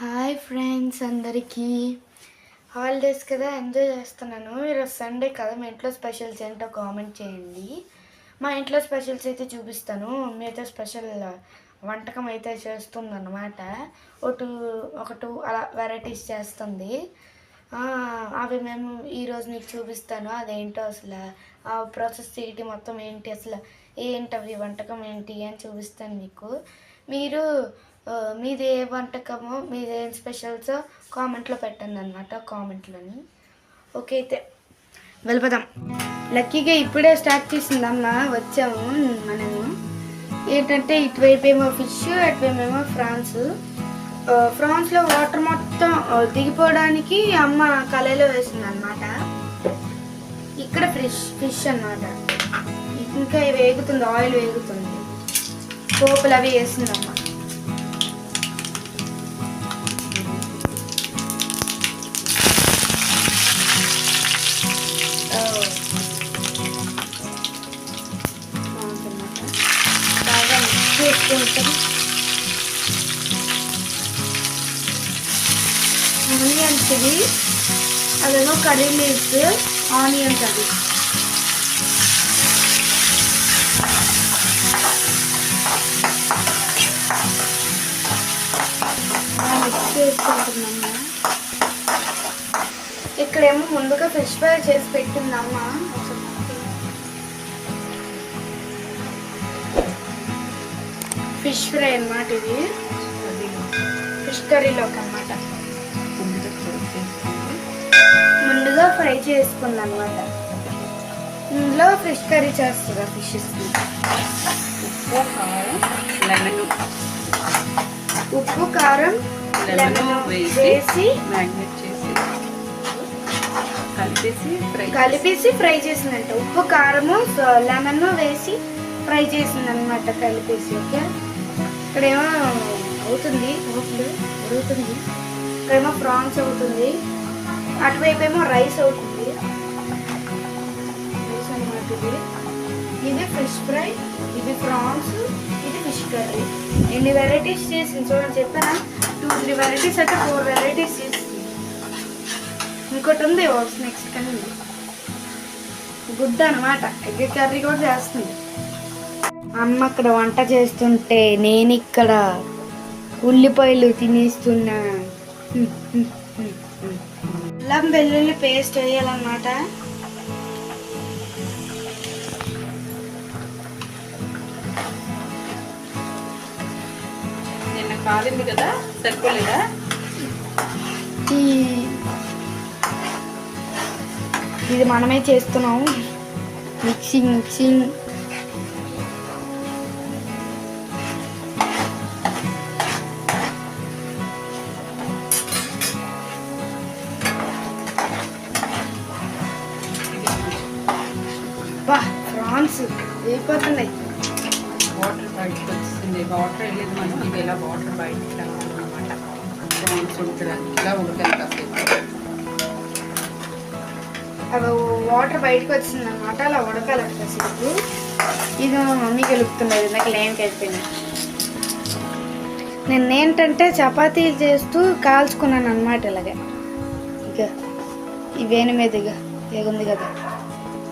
Hi friends అందరికీ. Holidays కదా enjoy చేస్తున్నాను. ఈరోజు సండే కదా మా ఇంట్లో స్పెషల్స్ ఏంటో కామెంట్ చేయండి. మా ఇంట్లో స్పెషల్స్ అయితే చూపిస్తాను. మీతో అయితే స్పెషల్ వంటకం అయితే చేస్తుందన్నమాట. ఒక టూ ఒక టూ అలా వెరైటీస్ చేస్తుంది. అవి మేము ఈరోజు మీకు చూపిస్తాను. అదేంటో అసలు ఆ ప్రాసెస్ ఏంటి మొత్తం ఏంటి అసలు ఏంటి అవి వంటకం ఏంటి అని చూపిస్తాను మీకు. మీరు మీది ఏ వంటకమో? మీది ఏం స్పెషల్స్ కామెంట్లో పెట్టండి అనమాట కామెంట్లోని ఓకే అయితే వెళ్ళిపోదాం. లక్కీగా ఇప్పుడే స్టార్ట్ చేసిందమ్మ వచ్చాము మనము. ఏంటంటే ఇటువైపు ఏమో ఫిష్ అటువైపు ఏమో ఫ్రాన్స్. ఫ్రాన్స్లో వాటర్ మొత్తం దిగిపోవడానికి అమ్మ కళాయిలో వేసింది అనమాట ఇక్కడ ఫిష్ ఫిష్ అన్నమాట. ఇంకా వేగుతుంది ఆయిల్ వేగుతుంది. పోపులు అవి వేసిందమ్మ. ఆనియన్స్ ఇవి అదేమో కర్రీ లీవ్స్ ఆనియన్స్ అది మిక్స్ చేసుకుంటున్నాము? ఇక్కడేమో ముందుగా ఫిష్ ఫ్రై చేసి పెట్టిందమ్మా. ఫిష్ ఫ్రై అన్నమాట ఇది. ఫిష్ కర్రీలో అన్నమాట ముందుగా ఫ్రై చేసుకుంది అనమాట ఇందులో ఫిష్ కర్రీ చేస్తుంది ఫిషెస్ ఉప్పు కారం లెమన్. ఉప్పు కారం లెమన్ వేసి మ్యాగ్నెట్ చేసి కలిపేసి ఫ్రై కలిపేసి ఫ్రై చేసిందంట. ఉప్పు కారము లెమన్ వేసి ఫ్రై చేసింది అనమాట కలిపేసి ఓకే? ఇక్కడేమో అవుతుంది ఉడుగుతుంది ఇక్కడేమో ప్రాన్స్ అవుతుంది. అటువైపు ఏమో రైస్ అవుతుంది. రైస్ ఇది ఇది ఫిష్ ఫ్రై ఇది ప్రాన్స్ ఇది ఫిష్ కర్రీ ఎన్ని వెరైటీస్ చేసింది చూడండి చెప్పానా? టూ త్రీ వెరైటీస్ అయితే ఫోర్ వెరైటీస్ చేసింది ఇంకోటి ఉంది నెక్స్ట్ కానీ గుడ్ అనమాట ఎగ్ కర్రీ కూడా చేస్తుంది. అమ్మ అక్కడ వంట చేస్తుంటే నేను ఇక్కడ ఉల్లిపాయలు తినేస్తున్నా. అల్లం వెల్లుల్లి పేస్ట్ వేయాలన్నమాట. నిన్న కాలింది కదా సరిపోలేదా? ఇది మనమే చేస్తున్నాం. Mixing mixing. బయటకు వచ్చింది అనమాట అలా ఉడకాలి కాసేపు ఇది మా మమ్మీ కలుపుతున్నది నాకు లేం కలిపింది నేను ఏంటంటే చపాతీలు చేస్తూ కాల్చుకున్నాను అనమాట ఇలాగే. ఇక ఈ వేణి మీద ఇక ఉంది కదా.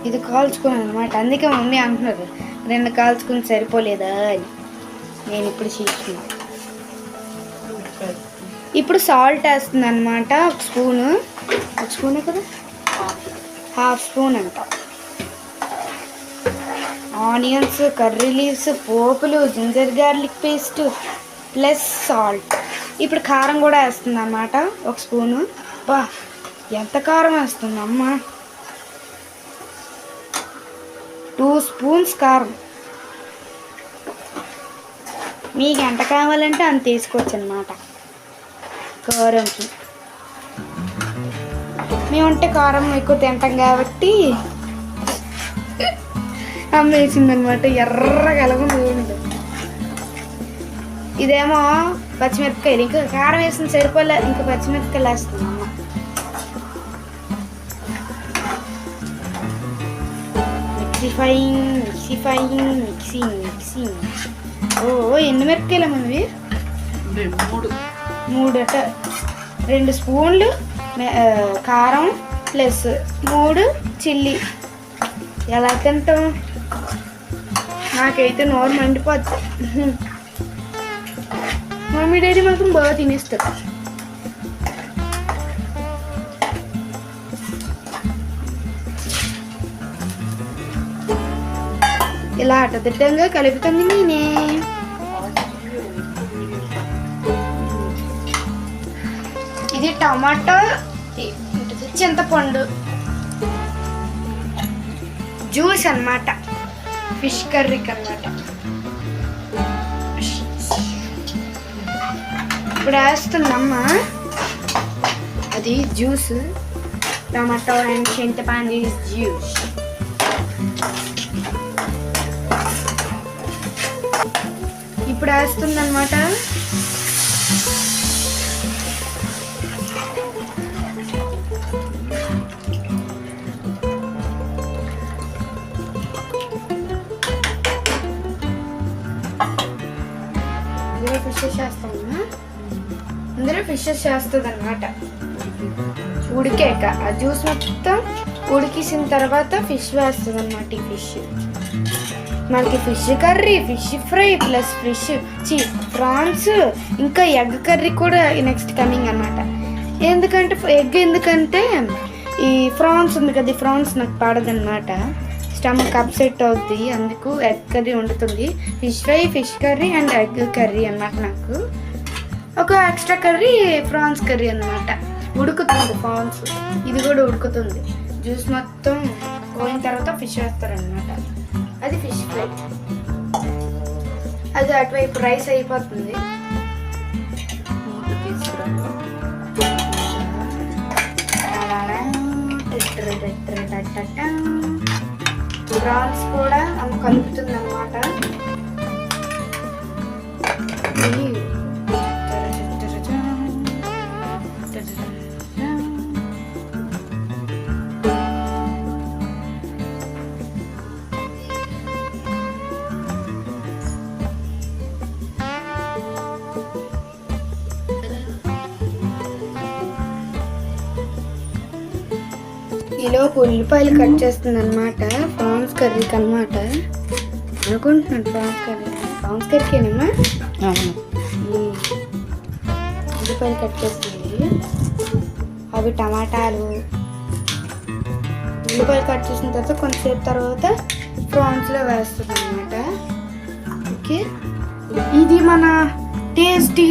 ఇది కాల్చుకున్నాను అనమాట అందుకే మమ్మీ అంటున్నారు రెండు కాల్చుకుని సరిపోలేదా అని. నేను ఇప్పుడు ఉడకాలి. ఇప్పుడు సాల్ట్ వేస్తుంది అనమాట ఒక స్పూను. ఒక స్పూనే కదా. హాఫ్ స్పూన్ అంట. ఆనియన్స్ కర్రీ లీవ్స్ పోపులు ginger garlic paste plus salt. ఇప్పుడు కారం కూడా వేస్తుంది అన్నమాట ఒక స్పూను. బా ఎంత కారం వేస్తుంది అమ్మ. టూ స్పూన్స్ కారం. మీకు ఎంత కావాలంటే అంత తీసుకోవచ్చు అనమాట కారంకి. మేముంటే కారం ఎక్కువ తింటాం కాబట్టి అమ్మ వేసిందనమాట ఎర్రగా చూడండి. ఇదేమో పచ్చిమిరపకాయలు ఇంకా కారం వేసిన సరిపోలే ఇంకా పచ్చిమిరపకాయలు వేస్తుంది అమ్మ. మిక్సిఫైయింగ్ మిక్సిఫైయింగ్ మిక్సింగ్ మిక్సింగ్ ఓ ఎన్ని మిరపకాయలు మనవి రెండు మూడు. మూడు అట రెండు స్పూన్లు. కారం ప్లస్ మూడు చిల్లీ ఎలా తింటాం నాకైతే నోరు మండిపోద్ది మమ్మీ డాడీ మాత్రం బాగా తినేస్తారు ఇలా అటదిట్టంగా కలుపుతుంది నేనే టమాటో చింతపండు జ్యూస్ అన్నమాట. ఫిష్ కర్రీకి అనమాట ఇప్పుడు వేస్తుందమ్మా అది జ్యూస్ టమాటో అండ్ చింతపండు జ్యూస్ ఇప్పుడు వేస్తుందన్నమాట. అందరూ ఫిషెస్ చేస్తుంది అనమాట ఉడికాక ఆ జ్యూస్ మొత్తం ఉడికేసిన తర్వాత ఫిష్ వేస్తుంది అనమాట ఈ ఫిష్. మనకి fish curry fish fry plus fish చీ ప్రాన్స్ ఇంకా ఎగ్ కర్రీ కూడా నెక్స్ట్ కమింగ్ అన్నమాట. ఎందుకంటే ఎగ్ ఎందుకంటే ఈ ఫ్రాన్స్ ఉంది కదా ఈ ఫ్రాన్స్ నాకు పడదన్నమాట. స్టమక్ అప్సెట్ అవుద్ది అందుకు ఎగ్ కర్రీ వండుతుంది. Fish fry fish curry and egg curry అన్నమాట నాకు. ఒక ఎక్స్ట్రా కర్రీ ప్రాన్స్ కర్రీ అన్నమాట. ఉడుకుతుంది ప్రాన్స్ ఇది కూడా ఉడుకుతుంది. జ్యూస్ మొత్తం పోయిన తర్వాత ఫిష్ వేస్తారనమాట అది ఫిష్ ఫ్రై అది అటువైపు రైస్ అయిపోతుంది. ప్రాన్స్ కూడా కలుపుతుంది అనమాట ఈలోపు ఉల్లిపాయలు కట్ చేస్తుంది అనమాట ప్రాన్స్ కర్రీకి అనమాట అనుకుంటున్నాను ప్రాన్స్ కర్రీ ప్రాన్స్ కర్రీకేనమ్మా. ఉల్లిపాయలు కట్ చేస్తుంది. అవి టమాటాలు. ఉల్లిపాయలు కట్ చేసిన తర్వాత కొంతసేపు తర్వాత ప్రాన్స్లో వేస్తుంది అనమాట ఓకే. ఇది మన టేస్టీ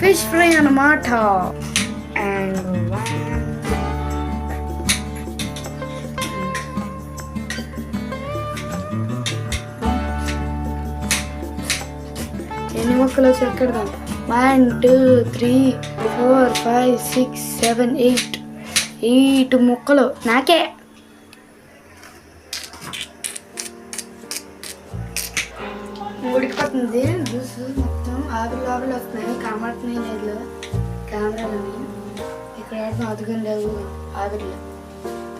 ఫిష్ ఫ్రై అన్నమాట. ఎన్ని మొక్కలు చెక్కడదాం one two three four five six seven eight eight మొక్కలు? నాకే. ఉడికిపోతుంది జ్యూస్ మొత్తం ఆవిరి ఆవిరి వస్తున్నాయి. కనబడుతున్నాయి నీళ్ళు. కెమెరాలని ఇక్కడ అదుగుని లేవు. ఆవిరిలో.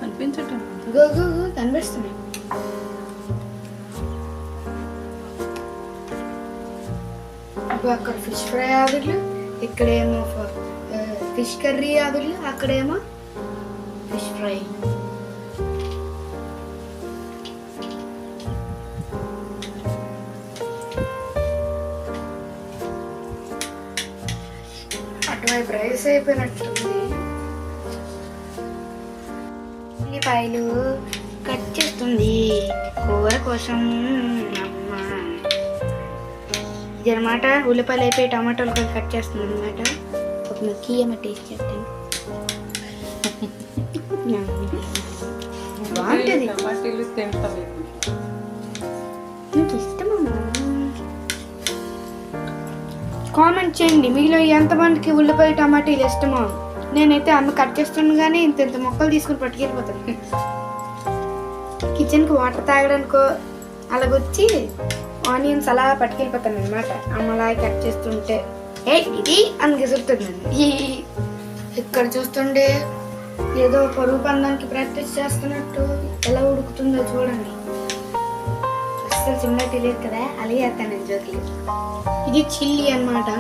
కనిపించటం గో గో గో కనిపిస్తున్నాయి. అక్కడ ఫిష్ ఫ్రై ఆవిర్లు ఇక్కడేమో ఫిష్ కర్రీ ఆవిర్లు అక్కడేమో ఫిష్ ఫ్రై అటువైపు రైస్ అయిపోయినట్టుంది ఉల్లిపాయలు కట్ చేస్తుంది కూర కోసం ఇది అనమాట ఉల్లిపాయలు అయిపోయి టమాటాలు కూడా కట్ చేస్తుంది అనమాట ఒక ఏమో టేస్ట్ చేస్తాను బాగుంటుంది. నీకు ఇష్టమమ్మా కామెంట్ చేయండి. మీలో ఎంతమందికి ఉల్లిపాయ టమాటీలు ఇష్టమో. నేనైతే అమ్మ కట్ చేస్తాను కానీ ఇంత ఇంత మొక్కలు తీసుకుని పట్టుకెళ్ళిపోతాను. కిచెన్కి వాటర్ తాగడానికో అలాగొచ్చి ఆనియన్స్ అలా పట్టుకెళ్ళిపోతాను అనమాట అమ్మ అలా కట్ చేస్తుంటే ఏ ఇది అని గిసురుతుందండి. ఇక్కడ చూస్తుండే ఏదో పరుగు పందానికి ప్రాక్టీస్ చేస్తున్నట్టు ఎలా ఉడుకుతుందో చూడండి. అస్సలు సిమ్లా తెలియదు కదా అలాగే వేస్తాను నేను ఇది చిల్లీ అన్నమాట.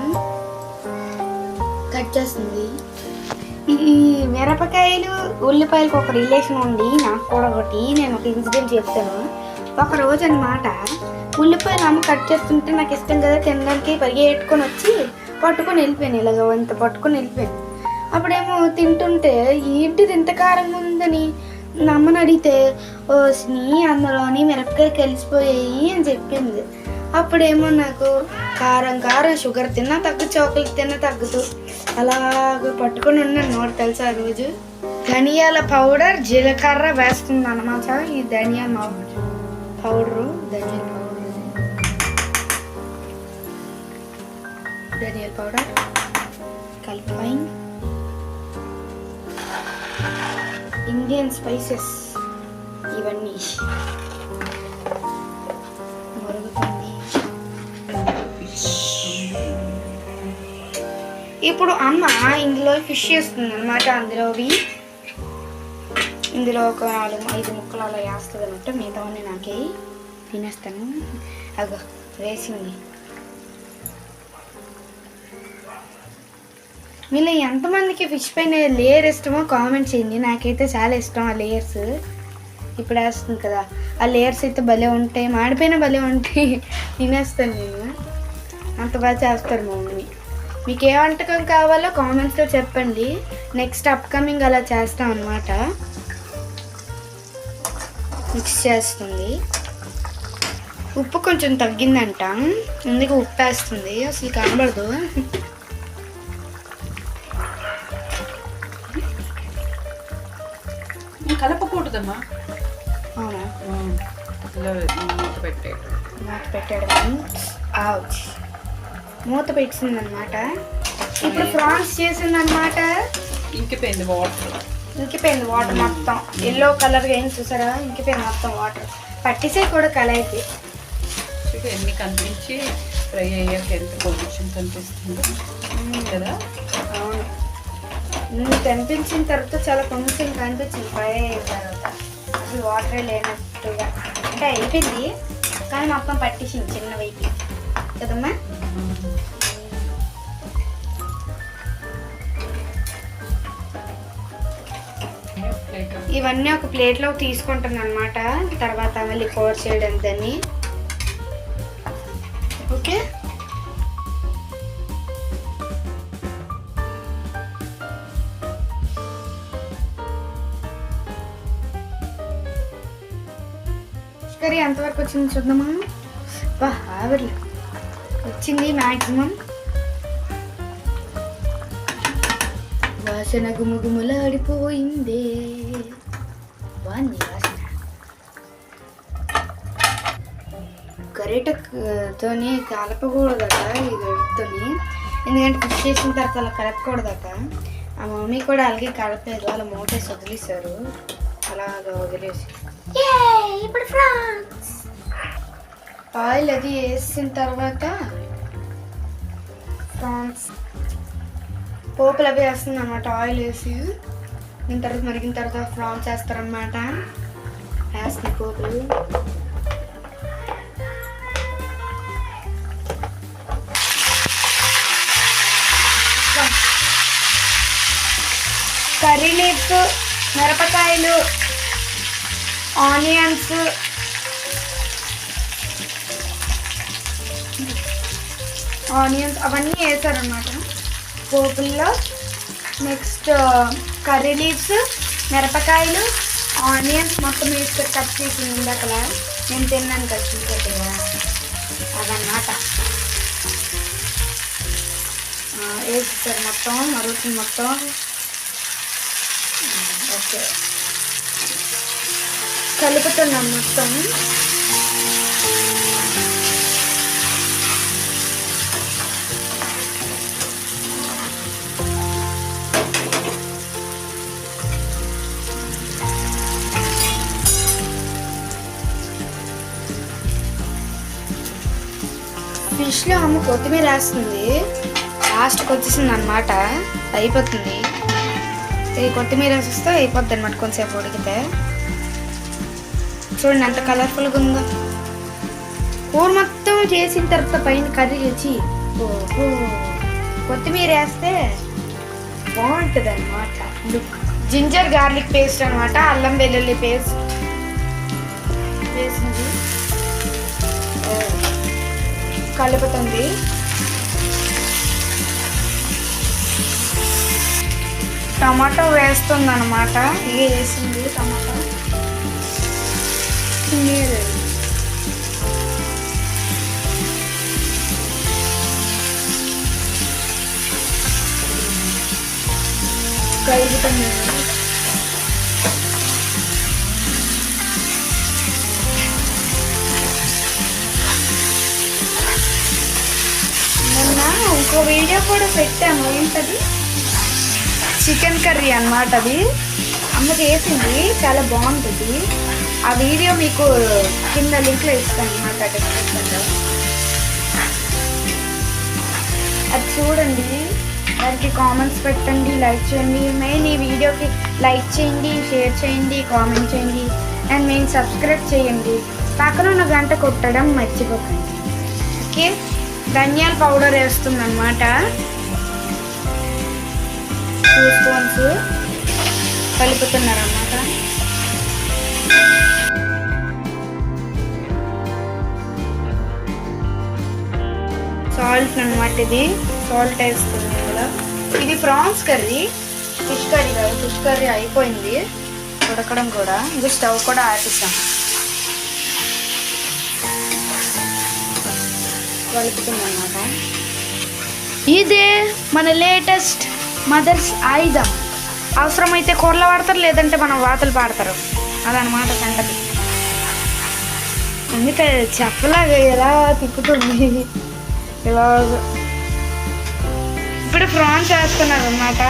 కట్ చేస్తుంది. ఈ మిరపకాయలు ఉల్లిపాయలకు ఒక రిలేషన్ ఉంది నాకు కూడా ఒకటి నేను ఒక ఇన్సిడెంట్ చెప్తాను. ఒక రోజు అనమాట ఉల్లిపాయలు అమ్మ కట్ చేస్తుంటే నాకు ఇష్టం కదా తినడానికి పరిగెట్టుకొని వచ్చి పట్టుకొని వెళ్ళిపోయాను ఇలాగ అంత పట్టుకొని వెళ్ళిపోయాను. అప్పుడేమో తింటుంటే ఏంటిది ఇంత కారం ఉందని? నమ్మని అమ్మని అడిగితే ఓ స్నీ అందులోని మిరపకాయ కలిసిపోయాయి అని చెప్పింది. అప్పుడేమో నాకు కారం కారం షుగర్ తిన్నా తగ్గు చాక్లెట్ తిన్నా తగ్గదు అలాగ పట్టుకొని ఉన్నాను నోరు తెలుసా ఆ రోజు. ధనియాల పౌడర్ జీలకర్ర వేస్తుంది అనమాట ఈ ధనియాల పౌడరు ధనియాల ధనియాల పౌడర్ కలిపాయి ఇండియన్ స్పైసెస్ ఇవన్నీ మరుగుతుంది ఇప్పుడు అమ్మ ఇందులో ఫిష్ వేస్తుంది అనమాట అందులోవి ఇందులో ఒక నాలుగు ఐదు ముక్కలు అలా వేస్తుంది అనమాట మిగతావన్నీ నాకే. తినేస్తాను. అగో వేసింది. మీలో ఎంతమందికి ఫిష్ పైన లేయర్ ఇష్టమో కామెంట్ చేయండి. నాకైతే చాలా ఇష్టం ఆ లేయర్స్. ఇప్పుడు వేస్తుంది కదా. ఆ లేయర్స్ అయితే భలే ఉంటాయి. మాడిపోయిన భలే ఉంటాయి. తినేస్తాను నేను. అంత బాగా చేస్తారు మమ్మీ మీకు ఏ వంటకం కావాలో కామెంట్స్లో చెప్పండి. నెక్స్ట్ అప్కమింగ్ అలా చేస్తాం అనమాట మిక్స్ చేస్తుంది. ఉప్పు కొంచెం తగ్గిందంట. అందుకే ఉప్పు వేస్తుంది అసలు కనబడదు. కలపకూడదమ్మా. అవునా? మూత పెట్టే మూత పెట్టాడు కానీ మూత పెట్టిందనమాట ఇప్పుడు ఫ్రాన్స్ చేసిందనమాట ఇంకిపోయింది వాటర్. ఇంకిపోయింది వాటర్ మొత్తం. ఎల్లో కలర్గా ఏం చూసారా? ఇంకిపోయింది మొత్తం వాటర్. పట్టిసే కూడా కలైతే చూడు ఎన్ని కనిపించి ఫ్రై అయ్యాక ఎంత కొంచెం కనిపిస్తుందో. కదా? నువ్వు తెంపించిన తర్వాత చాలా కొంచెం కనిపించింది. ఫ్రై అయిన తర్వాత అసలు వాటర్ లేనట్టుగా. అంటే అయిపోయింది కానీ మొత్తం పట్టేసింది చిన్న వైపు కదమ్మా? ఇవన్నీ ఒక ప్లేట్లో తీసుకుంటాను అనమాట తర్వాత మళ్ళీ కోర్ చేయడం దాన్ని ఓకే? వచ్చింది చూద్దామా? బా ఆవిరి వచ్చింది మ్యాక్సిమం వాసన గుమగుమలాడిపోయిందే. బాగుంది వాసన. గరిటతోని కలపకూడదట ఈ గరిటతోని ఎందుకంటే ఫిష్ చేసిన తర్వాత అలా కలపకూడదట. ఆ మమ్మీ కూడా అలాగే కలపలేదు వాళ్ళ మోటేసి వదిలేశారు. అలా వదిలేసి. ఇప్పుడు ఫ్రాన్స్. ఆయిల్ అది వేసిన తర్వాత ఫ్రాన్స్ పోపులు అవి వేస్తుంది అనమాట ఆయిల్ వేసి. దీని తర్వాత మరిగిన తర్వాత ఫ్రాన్స్ వేస్తారనమాట వేస్తుంది పోపులు. కర్రీ లీవ్స్ మిరపకాయలు ఆనియన్స్ ఆనియన్స్ అవన్నీ వేసారనమాట పోపుల్లో నెక్స్ట్ కర్రీ లీవ్స్ మిరపకాయలు ఆనియన్స్ మొత్తం వేసి కట్ చేసి ఇందాకలా నేను తిన్నాను కట్ చూపెట్టుగా అదన్నమాట. వేసేసారు మొత్తం మరుగుతుంది మొత్తం. ఓకే. కలుపుతున్నాం మొత్తం. ఫిష్లో అమ్మ కొత్తిమీర వేస్తుంది. లాస్ట్కి వచ్చేసింది అనమాట అయిపోతుంది. ఈ కొత్తిమీర వేసిస్తే అయిపోద్ది అనమాట కొంతసేపు ఉడికితే. చూడండి ఎంత కలర్ఫుల్గా ఉందో. కూర మొత్తం చేసిన తర్వాత పైన కర్రీ వచ్చి కొత్తిమీర వేస్తే బాగుంటుంది అనమాట లుక్ జింజర్ గార్లిక్ పేస్ట్ అనమాట అల్లం వెల్లుల్లి పేస్ట్ వేసింది. కలుపుతుంది టమాటో వేస్తుంది అనమాట ఇది వేసింది టమాటో. నీరు కలుపుతుంది ఒక వీడియో కూడా పెట్టాము ఏంటది? చికెన్ కర్రీ అన్నమాట అది. అమ్మ చేసింది. చాలా బాగుంటుంది. ఆ వీడియో మీకు కింద లింక్లో ఇస్తాను అనమాట అది చూడండి. దానికి కామెంట్స్ పెట్టండి లైక్ చేయండి. మెయిన్ ఈ వీడియోకి లైక్ చేయండి షేర్ చేయండి కామెంట్ చేయండి. అండ్ మెయిన్ సబ్స్క్రైబ్ చేయండి. పక్కన ఉన్న గంట కొట్టడం మర్చిపోకండి. ఓకే ధనియాల పౌడర్ వేస్తుంది అనమాట టూ స్పూన్స్ కలుపుతున్నారన్నమాట. సాల్ట్ అన్నమాట ఇది. సాల్ట్ వేస్తుంది కూడా ఇది ప్రాన్స్ కర్రీ. ఫిష్ కర్రీ కాదు ఫిష్ కర్రీ అయిపోయింది. ఉడకడం కూడా. ఇది స్టవ్ కూడా ఆపేసాం. కలుపుతుంది అన్నమాట ఇదే మన లేటెస్ట్ మదర్స్ ఆయుధం. అవసరమైతే కూరలు వాడతారు లేదంటే మనం వాతలు పాడతారు. అదనమాట సంగతి. అందుకే చెప్పలాగా ఎలా తిప్పుతుంది. ఇలా ఇప్పుడు ఫ్రాన్స్ వేస్తున్నారు అనమాట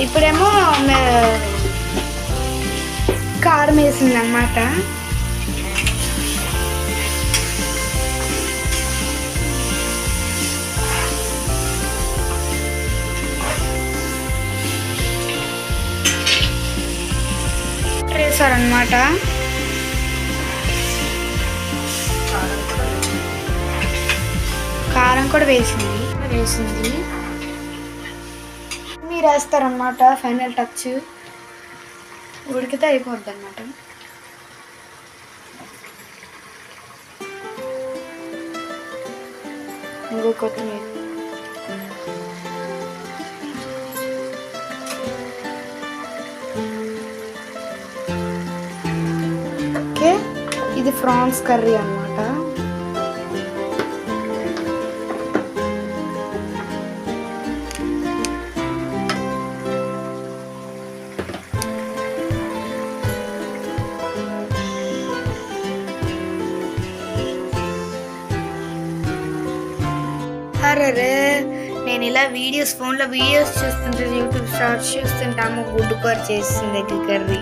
ఇప్పుడేమో మే- కారం వేసింది అనమాట వేసారనమాట కారం కూడా వేసింది. వేసింది. మీరు వేస్తారనమాట ఫైనల్ టచ్ ఉడికితే అయిపోద్ది అనమాట ఇంకో కొత్తిమీర. ఓకే ఇది ఫ్రాన్స్ కర్రీ అన్నమాట. అరే నేను ఇలా వీడియోస్ ఫోన్లో వీడియోస్ చూస్తుంటే యూట్యూబ్ షార్ట్స్ చూస్తుంటే అమ్మ గుడ్డు కూర చేసింది ఎగ్ కర్రీ.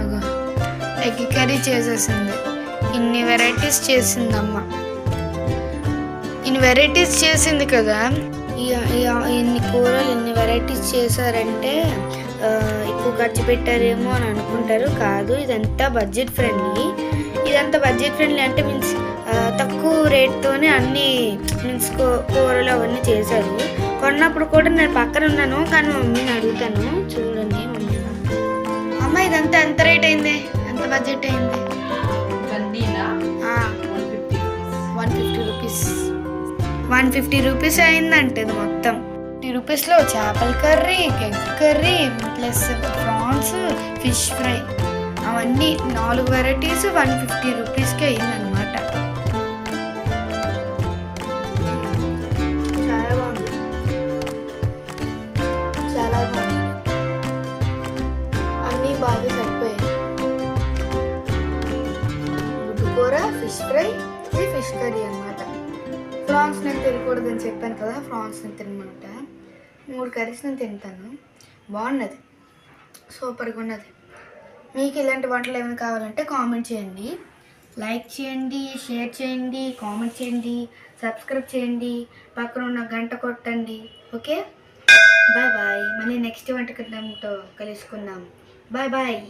అగో ఎగ్ కర్రీ చేసేసింది. ఇన్ని వెరైటీస్ చేసింది అమ్మ ఇన్ని వెరైటీస్ చేసింది కదా. ఇన్ని కూరలు ఇన్ని వెరైటీస్ చేశారంటే ఎక్కువ ఖర్చు పెట్టారేమో అని అనుకుంటారు. కాదు ఇదంతా బడ్జెట్ ఫ్రెండ్లీ. ఇదంతా బడ్జెట్ ఫ్రెండ్లీ అంటే మీన్స్ తక్కువ రేట్తోనే అన్ని మీన్స్ కూరలు అవన్నీ చేశారు. కొన్నప్పుడు కూడా నేను పక్కన ఉన్నాను కానీ మమ్మీని అడుగుతాను. చూడండి మమ్మీ. అమ్మ ఇదంతా ఎంత రేట్ అయింది? ఎంత బడ్జెట్ అయింది? One fifty rupees. One fifty rupees. అయిందంటే ఇది మొత్తం. ఫిఫ్టీ రూపీస్లో చేపల curry egg curry plus prawns fish fry. అవన్నీ నాలుగు వెరైటీస్ వన్ ఫిఫ్టీ రూపీస్కి అయిందనమాట నేను చెప్పాను కదా ఫ్రాన్స్ని నేను తినమాట. మూడు కర్రీస్ నేను తింటాను. బాగున్నది. సూపర్గా ఉన్నది. మీకు ఇలాంటి వంటలు ఏమైనా కావాలంటే కామెంట్ చేయండి. లైక్ చేయండి షేర్ చేయండి కామెంట్ చేయండి సబ్స్క్రైబ్ చేయండి పక్కన ఉన్న గంట కొట్టండి. ఓకే? Bye bye. మళ్ళీ నెక్స్ట్ వంటకంతో కలుసుకుందాం. Bye bye.